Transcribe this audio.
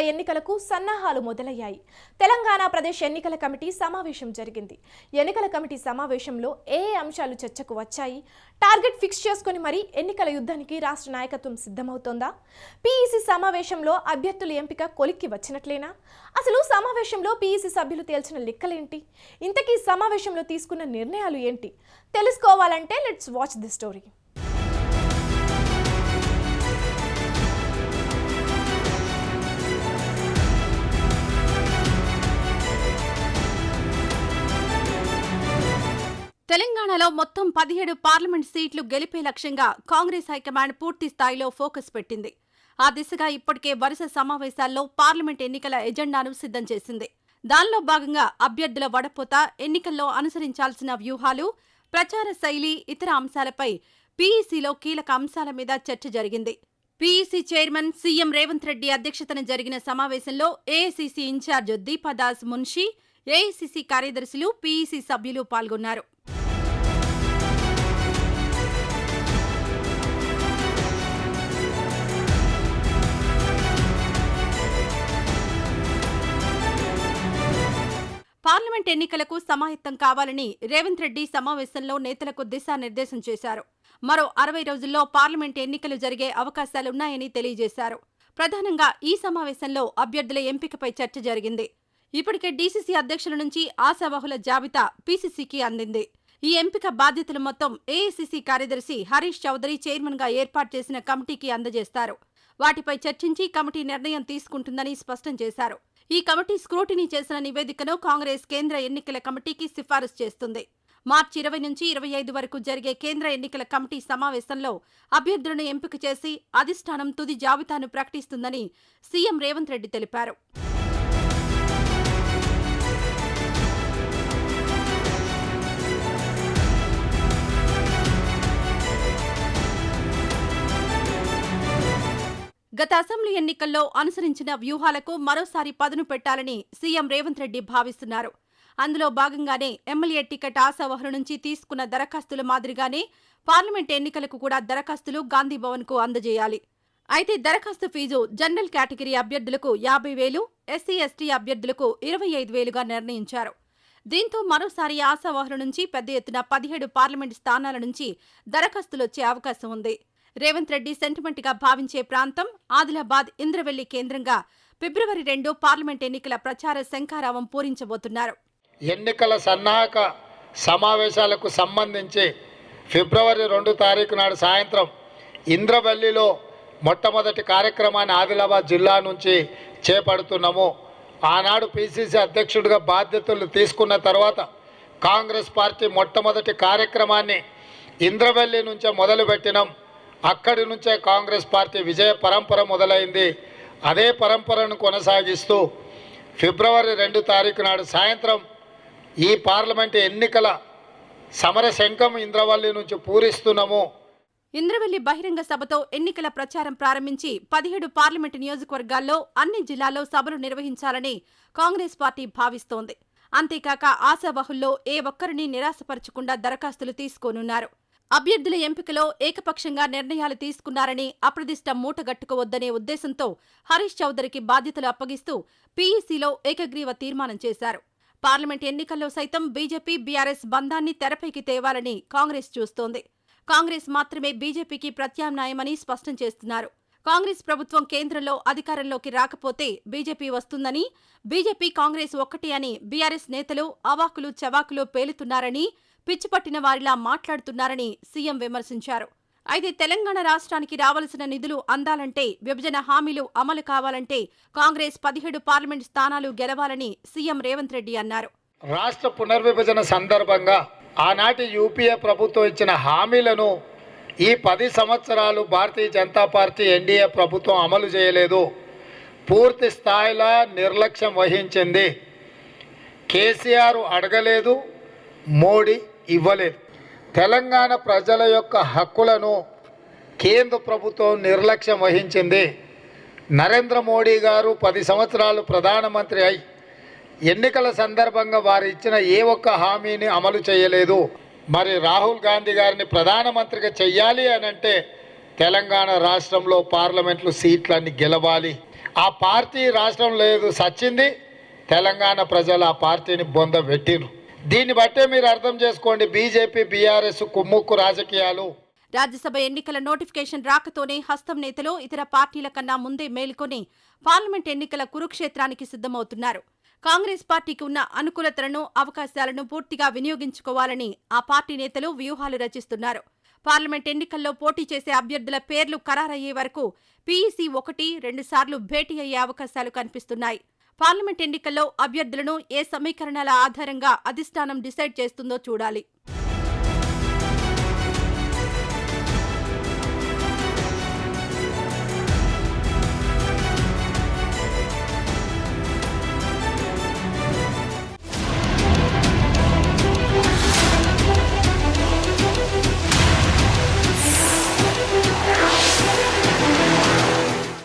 లోక్సభ ఎన్నికలకు సన్నాహాలు మొదలయ్యాయి. తెలంగాణ ప్రదేశ్ ఎన్నికల కమిటీ సమావేశం జరిగింది. ఎన్నికల కమిటీ సమావేశంలో ఏ అంశాలు చర్చకు వచ్చాయి? టార్గెట్ ఫిక్స్ చేసుకుని మరీ ఎన్నికల యుద్ధానికి రాష్ట్ర నాయకత్వం సిద్ధమవుతోందా? పీఈసీ సమావేశంలో అభ్యర్థుల ఎంపిక కొలిక్కి వచ్చినట్లేనా? అసలు సమావేశంలో పీఈసీ సభ్యులు తేల్చిన లెక్కలేంటి? ఇంతకీ సమావేశంలో తీసుకున్న నిర్ణయాలు ఏంటి? తెలుసుకోవాలంటే లెట్స్ వాచ్ ది స్టోరీ. తెలంగాణలో మొత్తం పదిహేడు పార్లమెంట్ సీట్లు గెలిపే లక్ష్యంగా కాంగ్రెస్ హైకమాండ్ పూర్తి స్థాయిలో ఫోకస్ పెట్టింది. ఆ దిశగా ఇప్పటికే వరుస సమావేశాల్లో పార్లమెంట్ ఎన్నికల ఎజెండాను సిద్ధం చేసింది. దానిలో భాగంగా అభ్యర్థుల వడపోత ఎన్నికల్లో అనుసరించాల్సిన వ్యూహాలు ప్రచార శైలి ఇతర అంశాలపై పీఈసీలో కీలక అంశాల మీద చర్చ జరిగింది. PEC chairman CM Revanth Reddy అధ్యక్షతన జరిగిన సమావేశంలో AICC incharge Deepadas Munshi AICC కార్యదర్శులు పీఈసీ సభ్యులు పాల్గొన్నారు. పార్లమెంట్ ఎన్నికలకు సమాయత్తం కావాలని రేవంత్ రెడ్డి సమావేశంలో నేతలకు దిశానిర్దేశం చేశారు. మరో అరవై రోజుల్లో పార్లమెంట్ ఎన్నికలు జరిగే అవకాశాలున్నాయని తెలియజేశారు. ప్రధానంగా ఈ సమావేశంలో అభ్యర్థుల ఎంపికపై చర్చ జరిగింది. ఇప్పటికే డీసీసీ అధ్యక్షుల నుంచి ఆశావహుల జాబితా పీసీసీకి అందింది. ఈ ఎంపిక బాధ్యతలు మొత్తం ఏఐసీసీ కార్యదర్శి హరీష్ చౌదరి చైర్మన్గా ఏర్పాటు చేసిన కమిటీకి అందజేస్తారు. వాటిపై చర్చించి కమిటీ నిర్ణయం తీసుకుంటుందని స్పష్టం చేశారు. ఈ కమిటీ స్క్రూటినీ చేసిన నివేదికను కాంగ్రెస్ కేంద్ర ఎన్నికల కమిటీకి సిఫారసు చేస్తుంది. మార్చి ఇరవై నుంచి ఇరవై ఐదు వరకు జరిగే కేంద్ర ఎన్నికల కమిటీ సమావేశంలో అభ్యర్థులను ఎంపిక చేసి అధిష్టానం తుది జాబితాను ప్రకటిస్తుందని సీఎం రేవంత్ రెడ్డి తెలిపారు. గత అసెంబ్లీ ఎన్నికల్లో అనుసరించిన వ్యూహాలకు మరోసారి పదును పెట్టాలని సీఎం రేవంత్ రెడ్డి భావిస్తున్నారు. అందులో భాగంగానే ఎమ్మెల్యే టికెట్ ఆశావహుల నుంచి తీసుకున్న దరఖాస్తుల మాదిరిగానే పార్లమెంట్ ఎన్నికలకు కూడా దరఖాస్తులు గాంధీభవన్కు అందజేయాలి. అయితే దరఖాస్తు ఫీజు జనరల్ కేటగిరీ అభ్యర్థులకు యాభై వేలు ఎస్సీ ఎస్టీ అభ్యర్థులకు ఇరవై ఐదు వేలుగా నిర్ణయించారు. దీంతో మరోసారి ఆశావాహుల నుంచి పెద్ద ఎత్తున పదిహేడు పార్లమెంట్ స్థానాల నుంచి దరఖాస్తులొచ్చే అవకాశం ఉంది. రేవంత్ రెడ్డి సెంటిమెంట్గా భావించే ప్రాంతం ఆదిలాబాద్ ఇంద్రవెల్లి కేంద్రంగా ఫిబ్రవరి రెండు పార్లమెంట్ ఎన్నికల ప్రచార శంఖారావం పూరించబోతున్నారు. ఎన్నికల సన్నాహక సమావేశాలకు సంబంధించి ఫిబ్రవరి రెండు తారీఖు నాడు సాయంత్రం ఇంద్రవల్లిలో మొట్టమొదటి కార్యక్రమాన్ని ఆదిలాబాద్ జిల్లా నుంచి చేపడుతున్నాము. ఆనాడు పిసిసి అధ్యక్షుడిగా బాధ్యతలు తీసుకున్న తర్వాత కాంగ్రెస్ పార్టీ మొట్టమొదటి కార్యక్రమాన్ని ఇంద్రవెల్లి నుంచే మొదలుపెట్టినాం. అక్కడి నుంచే కాంగ్రెస్ పార్టీ విజయ పరంపర మొదలైంది. అదే పరంపరను కొనసాగిస్తూ ఫిబ్రవరి రెండు తారీఖు నాడు సాయంత్రం ఈ పార్లమెంట్ ఎన్నికల సమర శంఖం ఇంద్రవల్లి నుంచి పూరిస్తున్నాము. ఇంద్రవెల్లి బహిరంగ సభతో ఎన్నికల ప్రచారం ప్రారంభించి పదిహేడు పార్లమెంటు నియోజకవర్గాల్లో అన్ని జిల్లాల్లో సభలు నిర్వహించాలని కాంగ్రెస్ పార్టీ భావిస్తోంది. అంతేకాక ఆశావహుల్లో ఏ ఒక్కరిని నిరాశపరచకుండా దరఖాస్తులు తీసుకోనున్నారు. అభ్యర్థుల ఎంపికలో ఏకపక్షంగా నిర్ణయాలు తీసుకున్నారని అప్రదిష్ట మూటగట్టుకోవద్దనే ఉద్దేశంతో హరీష్ చౌదరికి బాధ్యతలు అప్పగిస్తూ పీఈసీలో ఏకగ్రీవ తీర్మానం చేశారు. పార్లమెంట్ ఎన్నికల్లో సైతం బీజేపీ బీఆర్ఎస్ బంధాన్ని తెరపైకి తేవాలని కాంగ్రెస్ చూస్తోంది. కాంగ్రెస్ మాత్రమే బీజేపీకి ప్రత్యామ్నాయమని స్పష్టం చేస్తున్నారు. కాంగ్రెస్ ప్రభుత్వం కేంద్రంలో అధికారంలోకి రాకపోతే బీజేపీ వస్తుందని బీజేపీ కాంగ్రెస్ ఒక్కటి అని బీఆర్ఎస్ నేతలు అవాకులు చవాకులు పేలుతున్నారని పిచ్చిపట్టిన వారిలా మాట్లాడుతున్నారని సీఎం విమర్శించారు. అయితే తెలంగాణ రాష్ట్రానికి రావాల్సిన నిధులు అందాలంటే విభజన హామీలు అమలు కావాలంటే కాంగ్రెస్ పదిహేడు పార్లమెంట్ స్థానాలు గెలవాలని సీఎం రేవంత్ రెడ్డి అన్నారు. రాష్ట్ర పునర్విభజన సందర్భంగా ఆనాటి యూపీఏ ప్రభుత్వం ఇచ్చిన హామీలను ఈ పది సంవత్సరాలు భారతీయ జనతా పార్టీ ఎన్డీఏ ప్రభుత్వం అమలు చేయలేదు. పూర్తి స్థాయిలో నిర్లక్ష్యం వహించింది. కేసీఆర్ అడగలేదు మోడీ ఇవ్వలేదు. తెలంగాణ ప్రజల యొక్క హక్కులను కేంద్ర ప్రభుత్వం నిర్లక్ష్యం వహించింది. నరేంద్ర మోడీ గారు పది సంవత్సరాలు ప్రధానమంత్రి అయి ఎన్నికల సందర్భంగా వారు ఇచ్చిన ఏ ఒక్క హామీని అమలు చేయలేదు. మరి రాహుల్ గాంధీ గారిని ప్రధానమంత్రిగా చెయ్యాలి అని అంటే తెలంగాణ రాష్ట్రంలో పార్లమెంట్లు సీట్లన్నీ గెలవాలి. ఆ పార్టీ రాష్ట్రం లేదు సచ్చింది. తెలంగాణ ప్రజలు ఆ పార్టీని బొంద పెట్టిరు దీన్ని బట్టే మీరు అర్థం చేసుకోండి బీజేపీ బీఆర్ఎస్ కుమ్ముక్కు రాజకీయాలు. రాజ్యసభ ఎన్నికల నోటిఫికేషన్ రాకతోనే హస్తం నేతలు ఇతర పార్టీల కన్నా ముందే మేల్కొని పార్లమెంట్ ఎన్నికల కురుక్షేత్రానికి సిద్ధమవుతున్నారు. కాంగ్రెస్ పార్టీకి ఉన్న అనుకూలతలను అవకాశాలను పూర్తిగా వినియోగించుకోవాలని ఆ పార్టీ నేతలు వ్యూహాలు రచిస్తున్నారు. పార్లమెంట్ ఎన్నికల్లో పోటీ చేసే అభ్యర్థుల పేర్లు ఖరారయ్యే వరకు పీఈసీ ఒకటి రెండుసార్లు భేటీ అయ్యే అవకాశాలు కనిపిస్తున్నాయి. పార్లమెంట్ ఎన్నికల్లో అభ్యర్థులను ఏ సమీకరణాల ఆధారంగా అధిష్టానం డిసైడ్ చేస్తుందో చూడాలి.